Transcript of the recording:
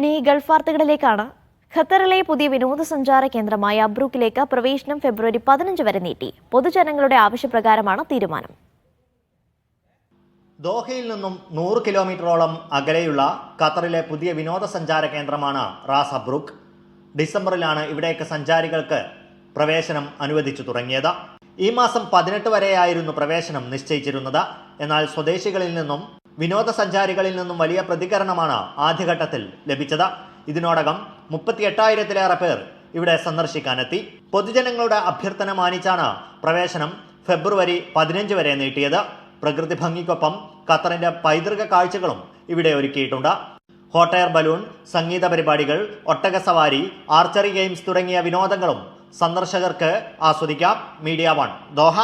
ഇനി ഗൾഫ് വാർത്തകളിലേക്കാണ്. ഖത്തറിലെ പുതിയ വിനോദസഞ്ചാര കേന്ദ്രമായ അബ്രൂക്കിലേക്ക് പ്രവേശനം ഫെബ്രുവരി പതിനഞ്ച് വരെ നീട്ടി. പൊതുജനങ്ങളുടെ ആവശ്യപ്രകാരമാണ് തീരുമാനം. ദോഹയിൽ നിന്നും നൂറ് കിലോമീറ്ററോളം അകലെയുള്ള ഖത്തറിലെ പുതിയ വിനോദസഞ്ചാര കേന്ദ്രമാണ് റാസ് അബ്രൂക്ക്. ഡിസംബറിലാണ് ഇവിടേക്ക് സഞ്ചാരികൾക്ക് പ്രവേശനം അനുവദിച്ചു തുടങ്ങിയത്. ഈ മാസം പതിനെട്ട് വരെയായിരുന്നു പ്രവേശനം നിശ്ചയിച്ചിരുന്നത്. എന്നാൽ സ്വദേശികളിൽ നിന്നും വിനോദസഞ്ചാരികളിൽ നിന്നും വലിയ പ്രതികരണമാണ് ആദ്യഘട്ടത്തിൽ ലഭിച്ചത്. ഇതിനോടകം മുപ്പത്തി എട്ടായിരത്തിലേറെ പേർ ഇവിടെ സന്ദർശിക്കാനെത്തി. പൊതുജനങ്ങളുടെ അഭ്യർത്ഥന മാനിച്ചാണ് പ്രവേശനം ഫെബ്രുവരി പതിനഞ്ച് വരെ നീട്ടിയത്. പ്രകൃതി ഭംഗിക്കൊപ്പം ഖത്തറിന്റെ പൈതൃക കാഴ്ചകളും ഇവിടെ ഒരുക്കിയിട്ടുണ്ട്. ഹോട്ട് എയർ ബലൂൺ സംഗീത പരിപാടികൾ ഒട്ടക സവാരി ആർച്ചറി ഗെയിംസ് തുടങ്ങിയ വിനോദങ്ങളും സന്ദർശകർക്ക് ആസ്വദിക്കാം. Media one Doha.